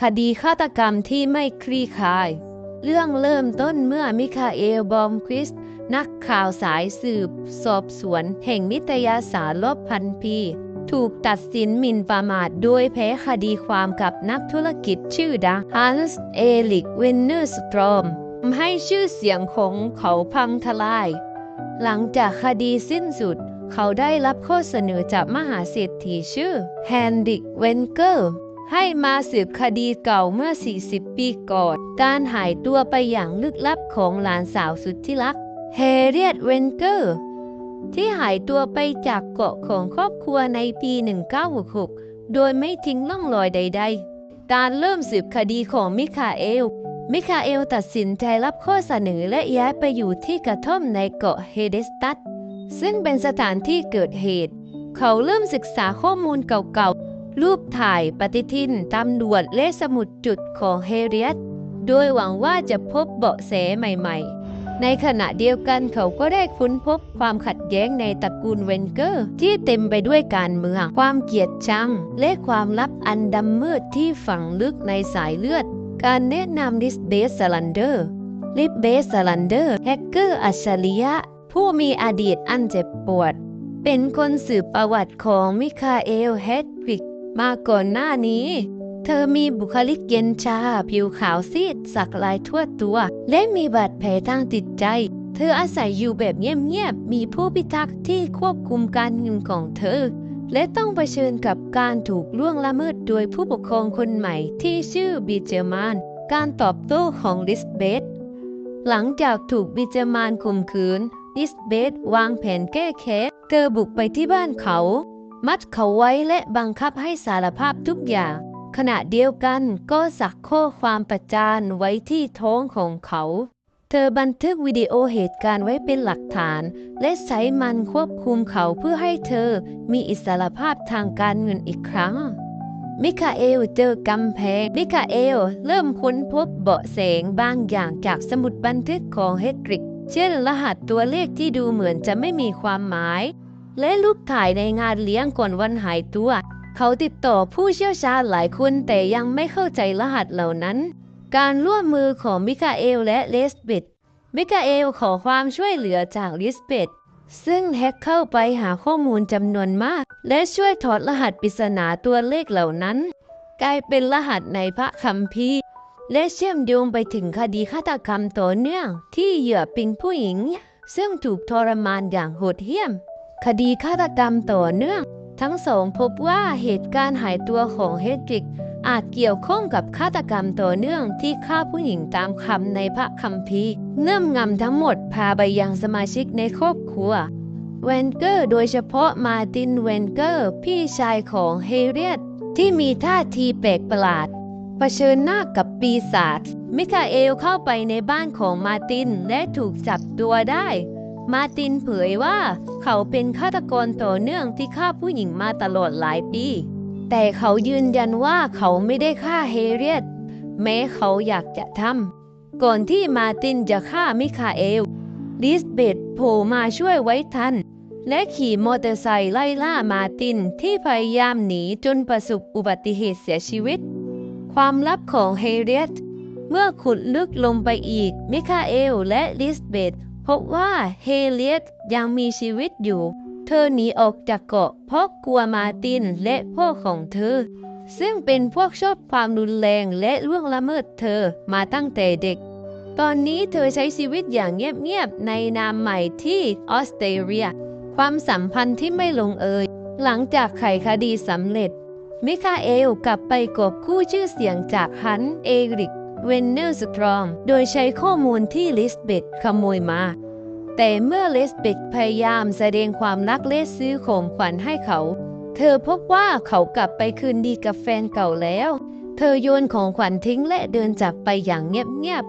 คดีฆาตกรรมที่ไม่คลี่คลาย เรื่องเริ่มต้นเมื่อมิคาเอล บอมควิสนักข่าวสายสืบ สอบสวนแห่งนิตยสารลบพันปี ถูกตัดสินหมิ่นประมาทโดยแพ้คดีความกับนักธุรกิจชื่อดังฮันส์เอลิกเวนเนอร์สตรอมทำให้ชื่อเสียงของเขาพังทลาย หลังจากคดีสิ้นสุด เขาได้รับข้อเสนอจากมหาเศรษฐีชื่อแฮนดิกเวนเกอร์ ให้มาสืบคดีเก่าเมื่อ 40 ปีก่อน การหายตัวไปอย่างลึกลับของหลานสาวสุดที่รัก เฮเรียตเวนเกอร์ ที่หายตัวไปจากเกาะของครอบครัวในปี 1966 โดยไม่ทิ้งร่องรอยใด ๆ การเริ่มสืบคดีของมิคาเอล มิคาเอลตัดสินใจรับข้อเสนอและย้ายไปอยู่ที่กระท่อมในเกาะเฮเดสตัสซึ่งเป็นสถานที่เกิดเหตุ เขาเริ่มศึกษาข้อมูลเก่าๆ รูปถ่ายปฏิทินตำรวจและสมุดจุดของเฮเรียตโดยหวังว่าจะพบเบาะแสใหม่ๆ ในขณะเดียวกันเขาก็ได้ค้นพบความขัดแย้งในตระกูลเวนเกอร์ ที่เต็มไปด้วยการเมือง ความเกลียดชัง และความลับอันดำมืดที่ฝังลึกในสายเลือด การแนะนำลิสเบสซลันเดอร์ลิสเบสซลันเดอร์แฮกเกอร์อัจฉริยะ ผู้มีอดีตอันเจ็บปวด เป็นคนสืบประวัติของมิคาเอล เฮดวิก มาก่อนหน้านี้ เธอมีบุคลิกเย็นชา ผิวขาวซีด สักลายทั่วตัว และมีบาดแผลทางจิตใจ เธออาศัยอยู่แบบเงียบๆ มีผู้พิทักษ์ที่ควบคุมการเงินของเธอ และต้องเผชิญกับการถูกล่วงละเมิดโดยผู้ปกครองคนใหม่ที่ชื่อบีเจมาน การตอบโต้ของลิสเบธหลังจากถูกบิเจมานข่มขืนลิสเบธวางแผนแก้แค้นเธอบุกไปที่บ้านเขา มัดเขาไว้และบังคับให้สารภาพทุกอย่าง ขณะเดียวกันก็สักข้อความประจานไว้ที่ท้องของเขา เธอบันทึกวิดีโอเหตุการณ์ไว้เป็นหลักฐาน และใช้มันควบคุมเขาเพื่อให้เธอมีอิสรภาพทางการเงินอีกครั้ง มิคาเอลเจอกำแพง มิคาเอลเริ่มค้นพบเบาะแสบางอย่างจากสมุดบันทึกของเฮดริก เช่นรหัสตัวเลขที่ดูเหมือนจะไม่มีความหมาย และรูปถ่ายในงานเลี้ยงก่อนวันหายตัว เขาติดต่อผู้เชี่ยวชาญหลายคนแต่ยังไม่เข้าใจรหัสเหล่านั้น การร่วมมือของมิคาเอลและเลสเบตมิคาเอลขอความช่วยเหลือจากลิสเบตซึ่งแฮกเข้าไปหาข้อมูลจำนวนมาก และช่วยถอดรหัสปริศนาตัวเลขเหล่านั้น กลายเป็นรหัสในพระคัมภีร์ และเชื่อมโยงไปถึงคดีฆาตกรรมต่อเนื่อง ที่เหยื่อเป็นผู้หญิง ซึ่งถูกทรมานอย่างโหดเหี้ยม คดีฆาตกรรมต่อเนื่อง ทั้งสองพบว่าเหตุการณ์หายตัวของเฮดริก อาจเกี่ยวข้องกับฆาตกรรมต่อเนื่องที่ฆ่าผู้หญิงตามคำในพระคัมภีร์ เนื่อมงำทั้งหมดพาไปยังสมาชิกในครอบครัวเวนเกอร์โดยเฉพาะมาตินเวนเกอร์พี่ชายของเฮเรียตที่มีท่าทีแปลกประหลาดเผชิญหน้ากับปีศาจมิคาเอลเข้าไปในบ้านของมาตินและถูกจับตัวได้ มาตินเผยว่า เขาเป็นฆาตกรต่อเนื่องที่ฆ่าผู้หญิงมาตลอดหลายปี แต่เขายืนยันว่าเขาไม่ได้ฆ่าเฮเรียตแม้เขาอยากจะทำก่อนที่มาตินจะฆ่ามิคาเอลลิสเบตโผล่มาช่วยไว้ทัน และขี่มอเตอร์ไซค์ไล่ล่ามาตินที่พยายามหนีจนประสบอุบัติเหตุเสียชีวิต ความลับของเฮเรียตเมื่อขุดลึกลงไปอีก มิคาเอลและลิสเบต พบว่าเฮเรียตยังมีชีวิตอยู่ เธอหนีออกจากเกาะเพราะกลัวมาตินและพ่อของเธอ ซึ่งเป็นพวกชอบความรุนแรงและล่วงละเมิดเธอมาตั้งแต่เด็ก ตอนนี้เธอใช้ชีวิตอย่างเงียบๆในนามใหม่ที่ออสเตรเลีย ความสัมพันธ์ที่ไม่ลงเอยหลังจากไขคดีสำเร็จ มิคาเอลกลับไปกอบคู่ชื่อเสียงจากฮันเอริก เวนเนลสตรอม โดยใช้ข้อมูลที่ลิสเบตขโมยมา แต่เมื่อลิสเบตพยายามแสดงความรักและซื้อของขวัญให้เขา เธอพบว่าเขากลับไปคืนดีกับแฟนเก่าแล้ว เธอโยนของขวัญทิ้งและเดินจากไปอย่างเงียบ